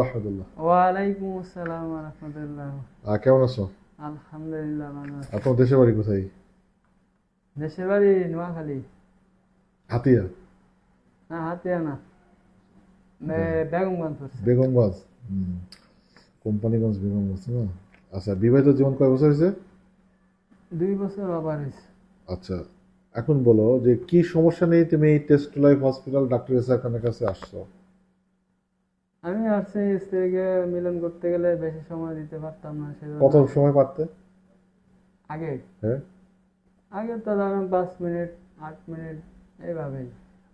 রহমতুল্লাহ ওয়ালাইকুম আসসালাম রহমতুল্লাহ। কেমন আছো? আলহামদুলিল্লাহ ভালো আপনার দেশের বাড়ি কোথায়? দেশের বাড়ি নোয়াখালী। হাতিয়া। না হাতিয়া না। বেগমগঞ্জ বেগমগঞ্জ? কোম্পানিগঞ্জ বেগমগঞ্জ না? আচ্ছা বিবাহিত জীবন কয় বছর হয়েছে? দুই বছর আবার হয়েছে। আচ্ছা এখন বলো যে কি সমস্যা নেই তুমি টেস্ট লাইফ হসপিটাল ডাক্তার এসার খানের কাছে আসছো? আমি আসছি স্ত্রীকে মিলন করতে গেলে বেশি সময় দিতে পারতাম না সেজন্য কত সময় পারতে? আগে? হ্যাঁ। আগে তো ধরেন পাঁচ মিনিট আট মিনিট এইভাবেই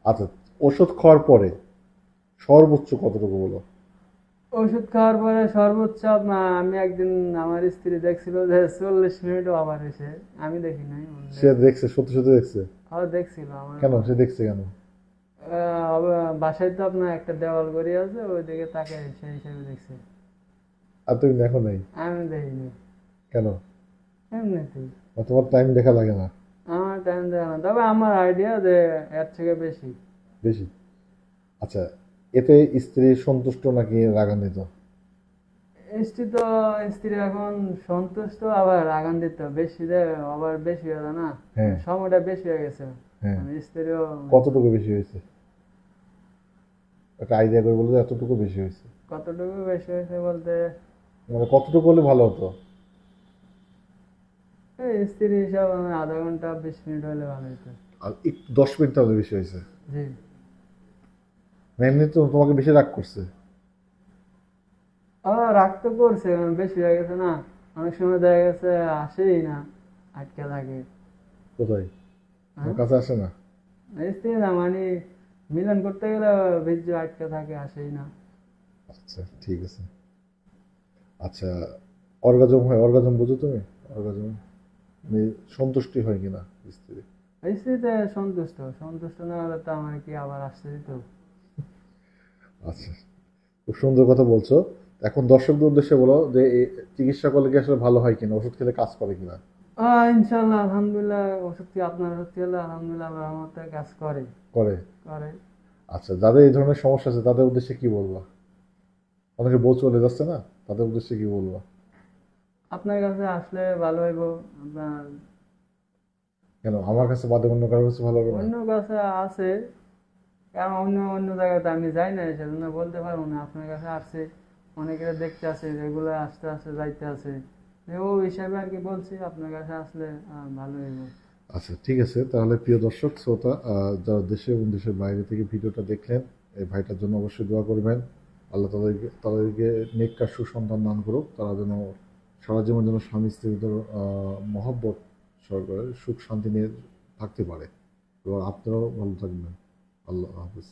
আচ্ছা ওষুধ খাওয়ার পরে সর্বোচ্চ কতটুকু বলো ওষুধ খাওয়ার পরে সর্বোচ্চ আমি একদিন আমার স্ত্রী দেখছিল যে চল্লিশ মিনিটও আবার হয়েছে আমি দেখি নাই। সে দেখছে সত্যি সত্যি দেখছে? আবার দেখছিল আমার। কেন? সে দেখছে কেন? বাসায় তো আপনার একটা দেওয়াল গড়ি আছে ওইদিকে তাকে সেই হিসেবে দেখছে। আর তুমি দেখো নাই? আমি দেখিনি। কেন? এমনিতেই। তোমার টাইম দেখা লাগে না। আমার টাইম দেয় না। তবে আমার আইডিয়া যে এর থেকে বেশি। বেশি? আচ্ছা এতে স্ত্রী সন্তুষ্ট নাকি রাগান্বিত? স্ত্রী তো স্ত্রী এখন সন্তুষ্ট আবার রাগান্বিত। বেশি দেয় আবার বেশি হয়ে না। হ্যাঁ। সময়টা বেশি হয়ে গেছে। হ্যাঁ। মানে স্ত্রীও কতটুকু বেশি হয়েছে? একটা আইডিয়া করে বলতে এতটুকু বেশি হয়েছে। কতটুকু বেশি হয়েছে বলতে? মানে কতটুকু হলে ভালো হতো? স্ত্রী হিসাব আধা ঘণ্টা বিশ মিনিট হলে ভালো হতো আর একটু দশ মিনিট তাহলে বেশি হয়েছে? জি। এমনি তো তোমাকে বেশি রাগ করছে। আবার রাগ তো করছে বেশি হয়ে গেছে না। অনেক সময় দেখা গেছে আসেই না আটকে থাকে। কোথায়? হ্যাঁ? কাছে আসে না? স্ত্রী না মানে মিলন করতে গেলে বীর্য আটকে থাকে আসেই না। আচ্ছা ঠিক আছে। আচ্ছা অর্গাজম হয় অর্গাজম বুঝো তুমি? অর্গাজম? মানে সন্তুষ্টি হয় কিনা স্ত্রী? স্ত্রীতে সন্তুষ্ট সন্তুষ্ট না হলে তো আমার কি আবার আসতে দিত? আচ্ছা খুব সুন্দর কথা বলছো। এখন দর্শকদের উদ্দেশ্যে বলো যে চিকিৎসা করলে কি আসলে ভালো হয় কিনা? ওষুধ খেলে কাজ করে কিনা? ইনশাল্লাহ আলহামদুলিল্লাহ ওষুধ কি আপনার ওষুধ খেলে আলহামদুলিল্লাহ রহমতে কাজ করে। করে। করে। আচ্ছা যাদের এই ধরনের সমস্যা আছে তাদের উদ্দেশ্যে কি বলবা? অনেকে বউ চলে যাচ্ছে না তাদের উদ্দেশ্যে কি বলবা? আপনার কাছে আসলে ভালো হইব আপনার কেন? আমার কাছে বাদে অন্য কারোর কাছে ভালো হবে অন্য কাছে আছে কারণ অন্য অন্য জায়গাতে আমি যাই না সেজন্য বলতে পারব না আপনার কাছে আসছে অনেকেরা দেখতে আসে রেগুলার আসতে আসতে যাইতে আসে যে ও হিসাবে আর কি বলছি আপনার কাছে আসলে ভালো হইব। আচ্ছা ঠিক আছে। তাহলে প্রিয় দর্শক, শ্রোতা যারা দেশে এবং দেশের বাইরে থেকে ভিডিওটা দেখলেন, এই ভাইটার জন্য অবশ্যই দোয়া করবেন। আল্লাহ তাদেরকে তাদেরকে নেককার সুসন্তান দান করুক। তারা যেন সারা জীবন যেন স্বামী স্ত্রীর ভিতর মহব্বত সরকারের সুখ শান্তি নিয়ে থাকতে পারে। এবং আপনারাও ভালো থাকবেন। আল্লাহ হাফিজ।